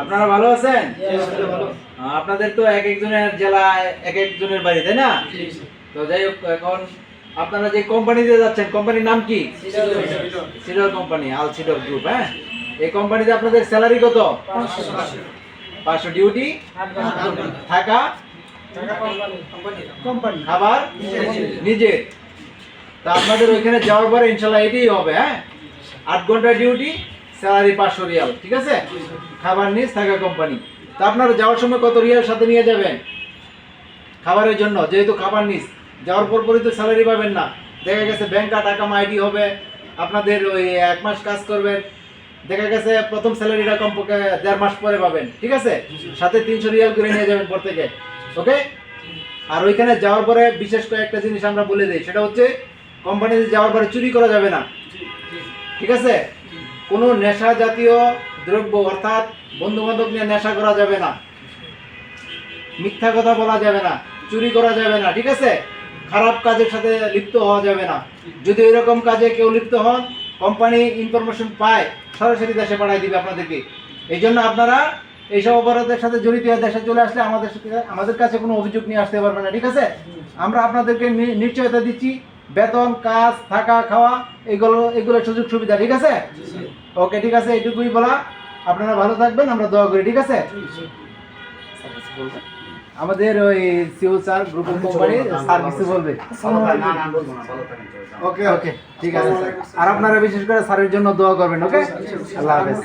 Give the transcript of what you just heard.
আপনারা ভালো আছেন? আপনাদের তো এক একজনের জেলায় এক একজনের বাড়ি তাই না? তো যাই হোক এখন আপনারা যে কোম্পানিতে যাচ্ছেন কোম্পানির নাম কি? সিডর কোম্পানি আল সিডর গ্রুপ হ্যাঁ? এই কোম্পানিতে আপনাদের স্যালারি কত? পাঁচশো। ডিউটি থাকা? কোম্পানি খাবার? নিজে। তা আপনাদের ওইখানে যাওয়ার পরে ইনশাল্লাহ এটাই হবে হ্যাঁ? আট ঘণ্টা ডিউটি স্যালারি পাঁচশো রিয়াল, ঠিক আছে? খাবার নিজ থাকা কোম্পানি তা আপনারা যাওয়ার সময় কত রিয়াল সাথে নিয়ে যাবেন? খাবারের জন্য, যেহেতু খাবার নিস যাওয়ার পর পরই তো স্যালারি পাবেন না। দেখা গেছে ব্যাংক টাকা আইডি হবে, আপনাদের ওই এক মাস কাজ করবেন। দেখা গেছে প্রথম স্যালারিটা কমপক্ষে দেড় মাস পরে পাবেন, ঠিক আছে? সাথে তিনশো রিয়াল করে নিয়ে যাবেন পর থেকে, ওকে? আর ওইখানে যাওয়ার পরে বিশেষ কয়েকটা জিনিস আমরা বলে দিই। সেটা হচ্ছে কোম্পানিতে যাওয়ার পরে চুরি করা যাবে না, ঠিক আছে? কোনো নেশা জাতীয় দ্রব্য, অর্থাৎ বন্ধু বান্ধব নিয়ে নেশা করা যাবে না। মিথ্যা কথা বলা যাবে না, চুরি করা যাবে না, ঠিক আছে? খারাপ কাজের সাথে লিপ্ত হওয়া যাবে না। যদি এরকম কাজে কেউ লিপ্ত হন কোম্পানি ইনফরমেশন পায়, সরাসরি দেশে পাঠাই দিবে আপনাদেরকে। এই জন্য আপনারা এইসব অপরাধের সাথে জড়িত হয়ে দেশে চলে আসলে আমাদের আমাদের কাছে কোনো অভিযোগ নিয়ে আসতে পারবে না, ঠিক আছে? আমরা আপনাদেরকে নিশ্চয়তা দিচ্ছি। বেতন কাজ থাকা খাওয়া এগুলো এগুলো সুযোগ সুবিধা ঠিক আছে? ওকে ঠিক আছে এইটুকুই বলা। আপনারা ভালো থাকবেন আমরা দোয়া করি ঠিক আছে? আমাদের ওই CEO sir group company sir কিছু বলবে ওকে ওকে ঠিক আছে স্যার। আর আপনারা বিশেষ করে স্যারের জন্য দোয়া করবেন ওকে? আল্লাহ হাফেজ।